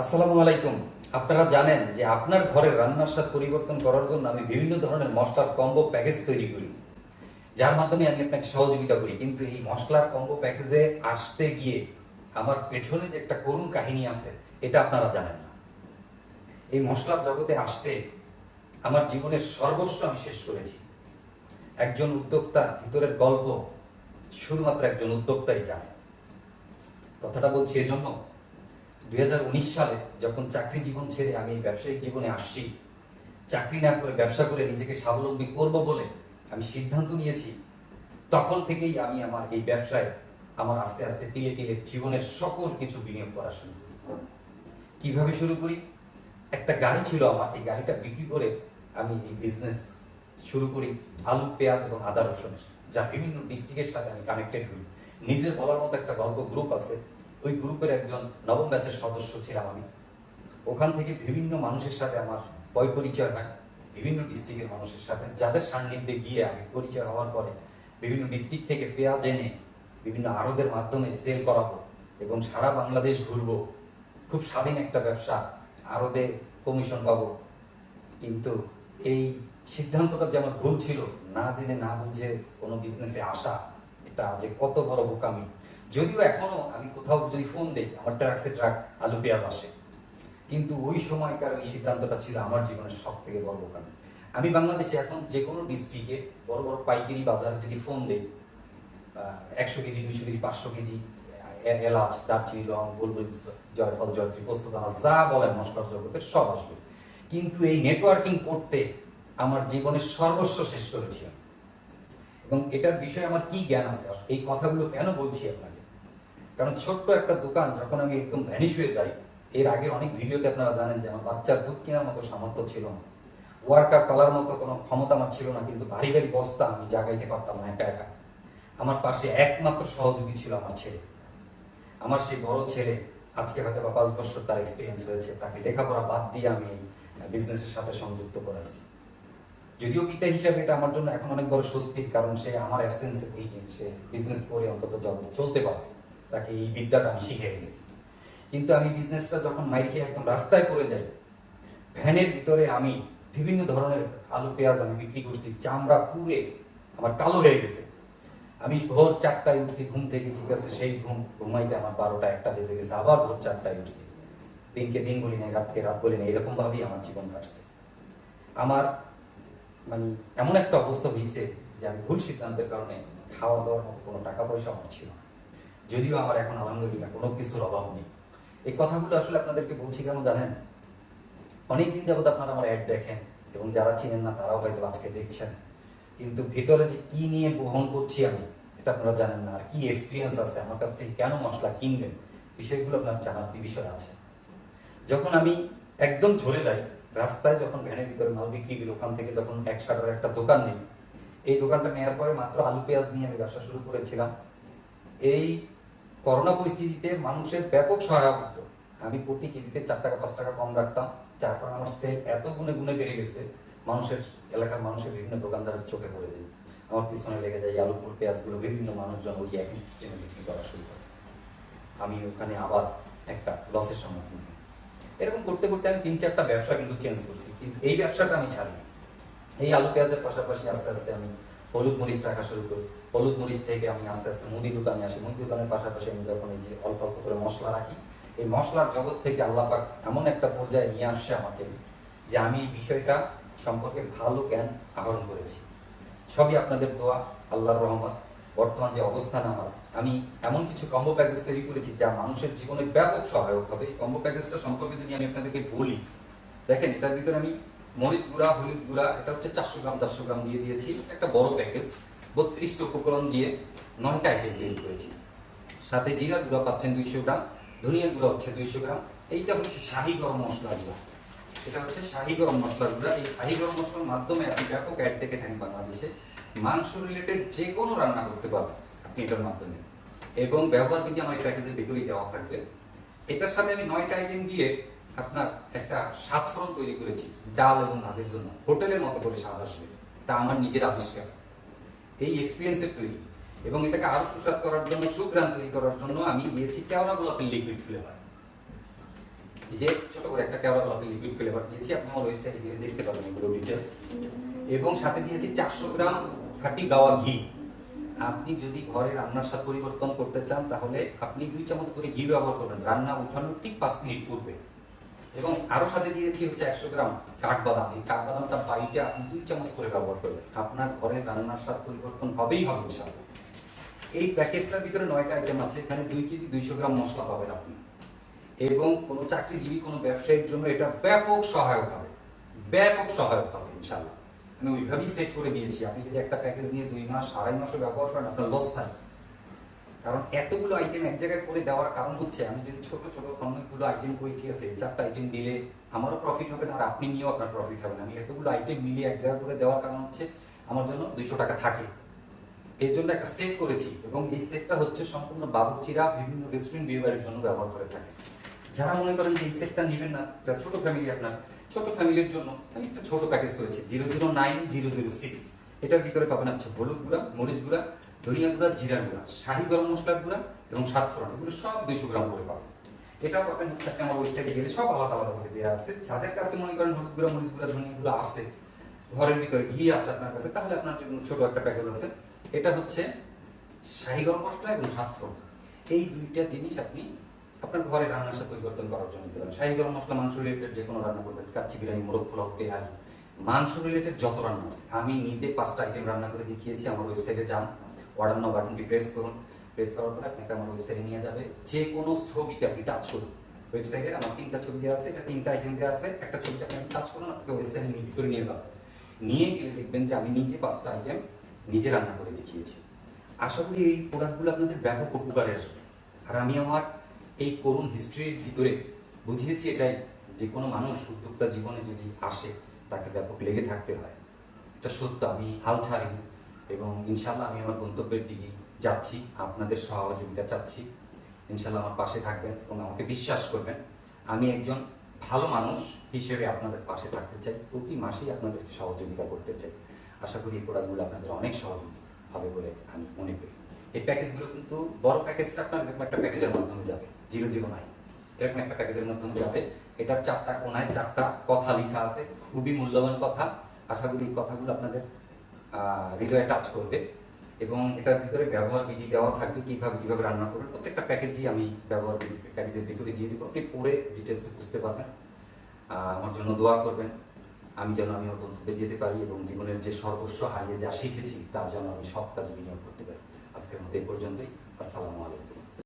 আসসালামু আলাইকুম। আপনারা জানেন যে আপনার ঘরের রান্নার স্বাদ পরিবর্তন করার জন্য আমি বিভিন্ন ধরনের মশলার কম্বো প্যাকেজ তৈরি করি। যার মাধ্যমে আমি আপনাকে সহযোগিতা করি। কিন্তু এই মশলার কম্বো প্যাকেজে আসতে গিয়ে আমার পেছনে যে একটা করুণ কাহিনী আছে, এটা আপনারা জানেন না। এই মশলার জগতে আসতে আমার জীবনের সর্বস্ব আমি শেষ করেছি। একজন উদ্যোক্তা ভিতরের গল্প শুধুমাত্র একজন উদ্যোক্তাই জানে। কথাটা বলছি এজন্য দুই হাজার উনিশ সালে যখন চাকরি জীবন ছেড়ে আমি ব্যবসায়িক জীবনে আসছি, চাকরি না করে ব্যবসা করে নিজেকে স্বাবলম্বী করব বলে আমি সিদ্ধান্ত নিয়েছি। তখন থেকেই আমি আমার এই ব্যবসায় আমার আস্তে আস্তে তিলে তিলে জীবনের সকল কিছু বিনিয়োগ করা শুরু করি। কীভাবে শুরু করি? একটা গাড়ি ছিল আমার, এই গাড়িটা বিক্রি করে আমি এই বিজনেস শুরু করি আলু, পেঁয়াজ এবং আদা রসুনের। যা বিভিন্ন ডিস্ট্রিক্টের সাথে আমি কানেক্টেড হই। নিজের বলার মতো একটা গল্প গ্রুপ আছে ওই গ্রুপের একজন নবম ব্যাচের সদস্য ছিলাম আমি। ওখান থেকে বিভিন্ন মানুষের সাথে আমার বয় পরিচয় হয়, বিভিন্ন ডিস্ট্রিক্টের মানুষের সাথে। যাদের সান্নিধ্যে গিয়ে আমি পরিচয় হওয়ার পরে বিভিন্ন ডিস্ট্রিক্ট থেকে পেঁয়াজ এনে বিভিন্ন আড়তের মাধ্যমে সেল করাবো এবং সারা বাংলাদেশ ঘুরবো। খুব স্বাধীন একটা ব্যবসা, আড়তে কমিশন পাবো। কিন্তু এই সিদ্ধান্তটা যে আমার ভুল ছিল, না জেনে না বুঝে কোনো বিজনেসে আসা, এটা যে কত বড় বোকামি। যদিও এখনও আমি কোথাও যদি ফোন দেই, আমার ট্রাকসে ট্রাক আলু, পেঁয়াজ আসে। কিন্তু ওই সময়কার ওই সিদ্ধান্তটা ছিল আমার জীবনের সব থেকে বড় বোকামি আমি বাংলাদেশে এখন যে কোনো ডিস্ট্রিক্টে বড় বড় পাইকারি বাজারে যদি ফোন দেই একশো কেজি, দুইশো কেজি, পাঁচশো কেজি এলাচ, দারচিনি, লং, গোলমরিচ, জয়ফল, জয়ত্রী পোস্তদানা যা বলেন মশলার জগতের সব আসবে। কিন্তু এই নেটওয়ার্কিং করতে আমার জীবনের সর্বস্ব শেষ করেছি। এবং এটার বিষয়ে আমার কি জ্ঞান আছে? এই কথাগুলো কেন বলছি আপনাকে? কারণ ছোট্ট একটা দোকান যখন আমি একদম ভ্যানিশ হয়ে যাই, এর আগের অনেক ভিডিওতে আপনারা জানেন যে আমার বাচ্চার দুধ কেনার মতো সামর্থ্য ছিল না। ওয়ার্কার পালার মতো কোনো ক্ষমতা আমার ছিল না, কিন্তু ভারী ভারী বস্তা আমি জাগাইতে পারতাম না একা একা। আমার পাশে একমাত্র সহযোগী ছিল আমার ছেলে। আমার সেই বড় ছেলে আজকে হয়তো বা পাঁচ বছর তার এক্সপিরিয়েন্স হয়েছে। তাকে লেখাপড়া বাদ দিয়ে আমি বিজনেসের সাথে সংযুক্ত করাইছি যদিও পিতা হিসাবে এটা আমার জন্য এখন অনেক বড় স্বস্তির কারণ সে আমার অ্যাবসেন্সে সে বিজনেস করে অন্তত জগতে চলতে পারবে। তাকে এই বিদ্যাটা আমি শিখে গেছি কিন্তু আমি বিজনেসটা যখন খেয়ে একদম রাস্তায় পড়ে যাই, ভ্যানের ভিতরে আমি বিভিন্ন ধরনের আলু, পেঁয়াজ আমি বিক্রি করছি, চামড়া পুড়ে আমার কালো হয়ে গেছে। আমি ভোর চারটায় উঠছি, ঘুম থেকে ঠিক আছে, সেই ঘুম ঘুমাইতে আমার বারোটা একটা বেজে গেছে, আবার ভোর চারটায় উঠছি। দিনকে দিন বলি না রাতকে রাত বলি না এরকম ভাবেই আমার জীবন কাটছে। আমার মানে এমন একটা অবস্থা হয়েছে যে আমি ভুল সিদ্ধান্তের কারণে খাওয়া দাওয়ার মতো কোনো টাকা পয়সা আমার ছিল না। যদিও আমার এখন আলহামদুলিল্লাহ কোনো কিছুর অভাব নেই। এই কথাগুলো আসলে আপনাদেরকে বলছি কেন জানেন? অনেকদিন যাবত আপনারা আমার অ্যাড দেখেন এবং যারা চিনেন না, তারাও হয়তো আজকে দেখছেন। কিন্তু ভিতরে যে কি নিয়ে বহন করছি আমি, এটা আপনারা জানেন না। আর কি এক্সপিরিয়েন্স আছে, আমার কাছ থেকে কেন মশলা কিনবেন, বিষয়গুলো আপনার জানার বিষয় আছে। যখন আমি একদম ঝরে যাই, রাস্তায় যখন ভ্যানের ভিতরে মাল বিক্রি করি, ওখান থেকে যখন এক শাটার একটা দোকান নেই, এই দোকানটা নেওয়ার পরে মাত্র আলু পেঁয়াজ নিয়ে আমি ব্যবসা শুরু করেছিলাম। এই করোনা পরিস্থিতিতে মানুষের ব্যাপক সহায়ক হতো। আমি প্রতি কেজিতে চার টাকা, পাঁচ টাকা কম রাখতাম, যার কারণে আমার সেল এত গুণে গুণে বেড়ে গেছে, মানুষের, এলাকার মানুষের বিভিন্ন দোকানদারের চোখে পড়ে যায়। আমার পিছনে লেগে যায় আলুপুর পেঁয়াজগুলো, বিভিন্ন মানুষজন ওই একই সিস্টেমে বিক্রি করা শুরু করে। আমি ওখানে আবার একটা লসের সম্মুখীন হই। এরকম করতে করতে আমি তিন চারটা ব্যবসা কিন্তু চেঞ্জ করছি, কিন্তু এই ব্যবসাটা আমি ছাড়িনি। এই আলু, পেঁয়াজের পাশাপাশি আস্তে আস্তে আমি হলুদ মরিচ রাখা শুরু করি। হলুদ মরিচ থেকে আমি আস্তে আস্তে মুদি দোকানে আসি। মুদি দোকানের পাশাপাশি আমি যখন এই যে অল্প অল্প করে মশলা রাখি, এই মশলার জগৎ থেকে আল্লাহ পাক এমন একটা পর্যায়ে নিয়ে আসছে আমাকে যে আমি এই বিষয়টা সম্পর্কে ভালো জ্ঞান আহরণ করেছি। সবই আপনাদের দোয়া, আল্লাহর রহমত, বর্তমান যে অবস্থান আমার। আমি এমন কিছু কম্বো প্যাকেজ তৈরি করেছি যা মানুষের জীবনে ব্যাপক সহায়ক হবে। এই কম্বো প্যাকেজটা সম্পর্কে যদি আমি আপনাদেরকে বলি, দেখেন এটার ভিতরে আমি মরিচ গুঁড়া, হলুদ গুঁড়া, এটা হচ্ছে চারশো গ্রাম চারশো গ্রাম দিয়ে দিয়েছি। একটা বড় প্যাকেজ বত্রিশটা উপকরণ দিয়ে নয়টা আইটেম তৈরি করেছি। সাথে জিরার গুঁড়া পাচ্ছেন দুইশো গ্রাম, ধনিয়ার গুঁড়া হচ্ছে দুইশো গ্রাম। এইটা হচ্ছে শাহি গরম মশলা গুঁড়া। এটা হচ্ছে শাহি গরম মশলা গুঁড়া। এই শাহি গরম মশলার মাধ্যমে আপনি ব্যাপক অ্যাড দেখে থাকেন বাংলাদেশে। মাংস রিলেটেড যে কোনো রান্না করতে পারবেন আপনি এটার মাধ্যমে। এবং ব্যবহার বিধি আমার এই প্যাকেজের ভিতরেই দেওয়া থাকবে। এটার সাথে আমি নয়টা আইটেম দিয়ে আপনার একটা স্বাদ ফোড়ন তৈরি করেছি, ডাল এবং মাছের জন্য, হোটেলের মতো করে স্বাদ আসবে। তা আমার নিজের আবিষ্কার। এই এক্সপিরিয়েন্সের তৈরি। এবং এটাকে আরও সুস্বাদ করার জন্য সুগ্রান তৈরি করার জন্য আমি দিয়েছি কেওড়া গোলাপের লিকুইড ফ্লেভার যে ছোট করে একটা কেওড়া গোলাপের লিকুইড ফ্লেভার দিয়েছি, আপনি আমার ওয়েবসাইটে গিয়ে দেখতে পাবেন এগুলো ডিটেলস এবং সাথে দিয়েছি চারশো গ্রাম খাঁটি গাওয়া ঘি। আপনি যদি ঘরে রান্নার স্বাদ পরিবর্তন করতে চান, তাহলে আপনি দুই চামচ করে ঘি ব্যবহার করবেন। রান্না উঠানোর ঠিক পাঁচ মিনিট পূর্বে। এবং আরও সাথে দিয়েছি হচ্ছে একশো গ্রাম কাঠবাদাম এই কাঠবাদামটা বাড়িতে আপনি দুই চামচ করে ব্যবহার করবেন। আপনার ঘরে রান্নার স্বাদ পরিবর্তন হবেই হবে ইনশাআল্লাহ। এই প্যাকেজটার ভিতরে নয়টা আইটেম আছে। এখানে দুই কেজি দুইশো গ্রাম মশলা পাবেন আপনি। এবং কোনো চাকরিজীবী কোনো ব্যবসায়ীর জন্য এটা ব্যাপক সহায়ক হবে। ব্যাপক সহায়ক হবে ইনশাল্লাহ আমি ওইভাবেই সেট করে দিয়েছি। আপনি যদি একটা প্যাকেজ নিয়ে দুই মাস, আড়াই মাসও ব্যবহার করেন, আপনার লস থাকে কারণ এতগুলো আইটেম এক জায়গায় করে দেওয়ার কারণ হচ্ছে, আমি যদি ছোট ছোট অনেকগুলো আইটেম করি, ঠিক আছে, চারটা আইটেম দিলে আমারও প্রফিট হবে না, আর আপনি নিয়েও আপনার প্রফিট হবে না। আমি এতগুলো আইটেম মিলিয়ে এক জায়গায় করে দেওয়ার কারণ হচ্ছে, আমার জন্য দুইশো টাকা থাকে। এর জন্য একটা সেট করেছি, এবং এই সেটটা হচ্ছে সম্পূর্ণ বাবুচিরা বিভিন্ন রেস্টুরেন্ট বিয়েবাড়ির জন্য ব্যবহার করে থাকে। যারা মনে করেন যে এই সেটটা নেবেন না ছোট ফ্যামিলি আপনার, ছোট ফ্যামিলির জন্য আমি একটা ছোট প্যাকেজ করেছি zero zero nine zero zero six এটার ভিতরে পাবেন হচ্ছে হলুদ গুঁড়া, মরিচ গুঁড়া ধনিয়া গুঁড়া জিরা গুঁড়া শাহি গরম মশলার গুঁড়া এবং সাত ফোড়ন, এগুলো সব দুইশো গ্রাম করে পাবেন। এটাও পাবেন হচ্ছে আমার ওয়েবসাইটে গেলে সব আলাদা আলাদা করে দেওয়া আছে। যাদের কাছে মনে করেন হলুদ গুঁড়া, মরিচ গুঁড়া, ধনিয়া গুঁড়া আছে, ঘরের ভিতরে ঘি আছে আপনার কাছে, তাহলে আপনার জন্য ছোট একটা প্যাকেজ আছে, এটা হচ্ছে শাহি গরম মশলা এবং সাত ফোড়ন। এই দুইটা জিনিস আপনি আপনার ঘরে রান্নার সাথে পরিবর্তন করার জন্য দিতে পারেন। শাহি গরম মশলা মাংস রিলেটেড যে কোনো রান্না করবেন, কাচ্চি বিরিয়ানি, মোরগ পোলাও তেহারি মাংস রিলেটেড যত রান্না আছে। আমি নিজে পাঁচটা আইটেম রান্না করে দেখিয়েছি, আমার ওয়েবসাইটে যান। অর্ডার নাও বাটনটি প্রেস করুন। প্রেস করার পরে আপনাকে আমার ওয়েবসাইটে নিয়ে যাবে। যে কোনো ছবিতে আপনি টাচ করুন। ওয়েবসাইটে আমার তিনটা ছবি দেওয়া আছে, এটা তিনটা আইটেম দেওয়া আছে। একটা ছবিতে আপনি টাচ করুন, আপনাকে ওয়েবসাইটে ভিতরে নিয়ে যাবে। নিয়ে গেলে দেখবেন যে আমি নিজে পাঁচটা আইটেম নিজে রান্না করে দেখিয়েছি। আশা করি এই প্রোডাক্টগুলো আপনাদের ব্যাপক উপকারে আসবে। আর আমি আমার এই করুণ হিস্ট্রির ভিতরে বুঝিয়েছি এটাই, যে কোনো মানুষ উদ্যোক্তা জীবনে যদি আসে, তাকে ব্যাপক লেগে থাকতে হয়। এটা সত্য, আমি হাল ছাড়িনি। এবং ইনশাল্লাহ আমি আমার গন্তব্যের দিকে যাচ্ছি, আপনাদের সহযোগিতা চাচ্ছি। ইনশাল্লাহ আমার পাশে থাকবেন এবং আমাকে বিশ্বাস করবেন। আমি একজন ভালো মানুষ হিসেবে আপনাদের পাশে থাকতে চাই, প্রতি মাসেই আপনাদের সহযোগিতা করতে চাই। আশা করি এই প্রোডাক্টগুলো আপনাদের অনেক সহযোগী হবে বলে আমি মনে করি। এই প্যাকেজগুলো কিন্তু বড় প্যাকেজটা আপনার একটা প্যাকেজের মাধ্যমে যাবে, জিরো জিরো নাই। এরকম একটা প্যাকেজের মাধ্যমে যাবে। এটার চারটা কোনায় চারটা কথা লেখা আছে, খুবই মূল্যবান কথা। আশা করি এই কথাগুলো আপনাদের হৃদয়ে টাচ করবে এবং এটার ভিতরে ব্যবহার বিধি দেওয়া থাকবে, কীভাবে কীভাবে রান্না করবেন, প্রত্যেকটা প্যাকেজই আমি ব্যবহার বিধি প্যাকেজের ভিতরে দিয়ে দেবো। আপনি পড়ে ডিটেলসে বুঝতে পারবেন। আমার জন্য দোয়া করবেন, আমি যেন, আমি আমার যেতে পারি এবং জীবনের যে সর্বস্ব হারিয়ে যা শিখেছি, তা যেন আমি সব কাজ বিনিয়োগ করতে পারি। আজকের মতো এ পর্যন্তই। আসসালামু আলাইকুম।